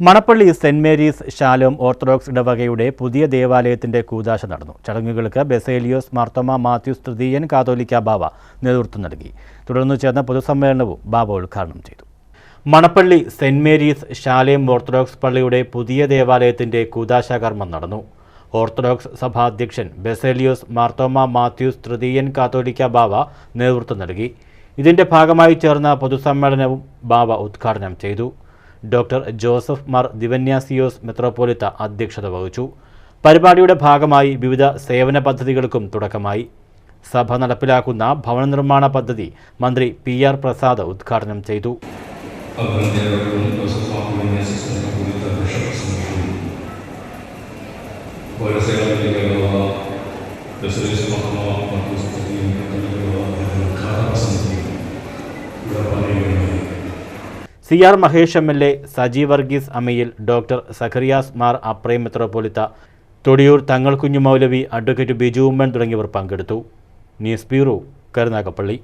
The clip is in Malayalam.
Manappally Saint Mary's Shalom orthodox ഇടവകയുടെ പുതിയ ദേവാലയത്തിന്റെ കൂതാശ നടന്നു. ചടങ്ങുകൾക്ക് ബെസേലിയോസ് മാർത്തോമ മാത്യൂസ് തൃതീയൻ കാതോലിക്ക ബാവ നേതൃത്വം നൽകി. തുടർന്ന് ചേർന്ന പൊതുസമ്മേളനവും ബാബ ഉദ്ഘാടനം ചെയ്തു. Manappally Saint Mary's Salem orthodox പള്ളിയുടെ പുതിയ ദേവാലയത്തിന്റെ കൂതാശ കർമ്മം നടന്നു. ഓർത്തഡോക്സ് സഭാധ്യക്ഷൻ ബെസേലിയോസ് മാർത്തോമ മാത്യൂസ് തൃതീയൻ കാതോലിക്ക ബാവ നേതൃത്വം നൽകി. ഇതിന്റെ ഭാഗമായി ചേർന്ന പൊതുസമ്മേളനവും ബാവ ഉദ്ഘാടനം ചെയ്തു. ഡോക്ടർ ജോസഫ് മാർ ദിവന്യാസിയോസ് മെത്രോപോലിത്ത അധ്യക്ഷത വഹിച്ചു. പരിപാടിയുടെ ഭാഗമായി വിവിധ സേവന പദ്ധതികൾക്കും തുടക്കമായി. സഭ നടപ്പിലാക്കുന്ന ഭവന നിർമ്മാണ പദ്ധതി മന്ത്രി പി ആർ പ്രസാദ് ഉദ്ഘാടനം ചെയ്തു. അഭിനന്ദനവും ജോസഫാക്കുവിനെ C R Mahesh M L A Saji Varghese അമ്മയിൽ ഡോക്ടർ സഖറിയാസ് മാർ അപ്രൈം മെത്രോപൊലിത്ത തൊടിയൂർ തങ്ങൾ കുഞ്ഞു മൗലവി അഡ്വക്കേറ്റ് ബിജു ഉമ്മൻ തുടങ്ങിയവർ പങ്കെടുത്തു. News bureau Karunagappally.